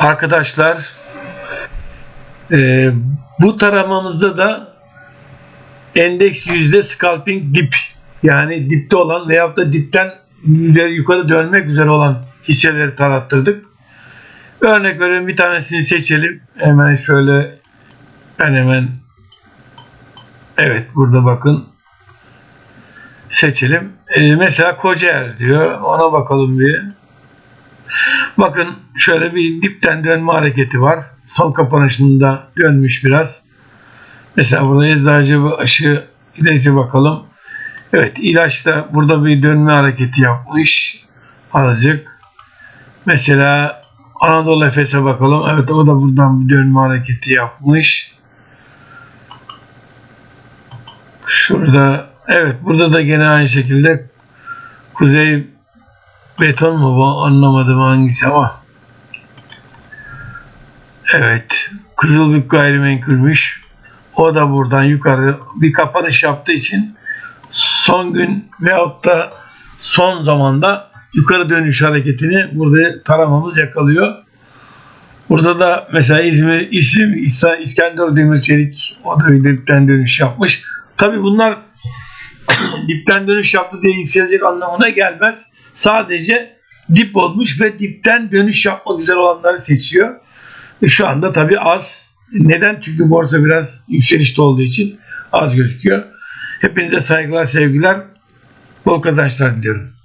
Arkadaşlar e, bu taramamızda da endeks yüzde scalping dip yani dipte olan veyahut da dipten ileri yukarı dönmek üzere olan hisseleri tarattırdık. Örnek veriyorum bir tanesini seçelim. Hemen şöyle ben hemen evet burada bakın seçelim. Ee, mesela Kocaer diyor. Ona bakalım bir. Bakın şöyle bir dipten dönme hareketi var. Son kapanışında dönmüş biraz. Mesela burada eczacı aşı ilacı bakalım. Evet ilaçta burada bir dönme hareketi yapmış. Azıcık. Mesela Anadolu Efes'e bakalım. Evet o da buradan bir dönme hareketi yapmış. Şurada evet burada da gene aynı şekilde Kuzey beton mu bu anlamadım hangisi ama evet Kızılbük gayrimenkulmüş o da buradan yukarı bir kapanış yaptığı için son gün veyahut da son zamanda yukarı dönüş hareketini burada taramamız yakalıyor. Burada da mesela İzmir isim İsa İskender Demirçelik o da bir dipten dönüş yapmış. Tabi bunlar dipten dönüş yaptı diye yükselecek anlamına gelmez. Sadece dip olmuş ve dipten dönüş yapmak üzere olanları seçiyor. Şu anda tabi az. Neden? Çünkü borsa biraz yükselişte olduğu için az gözüküyor. Hepinize saygılar, sevgiler, bol kazançlar diliyorum.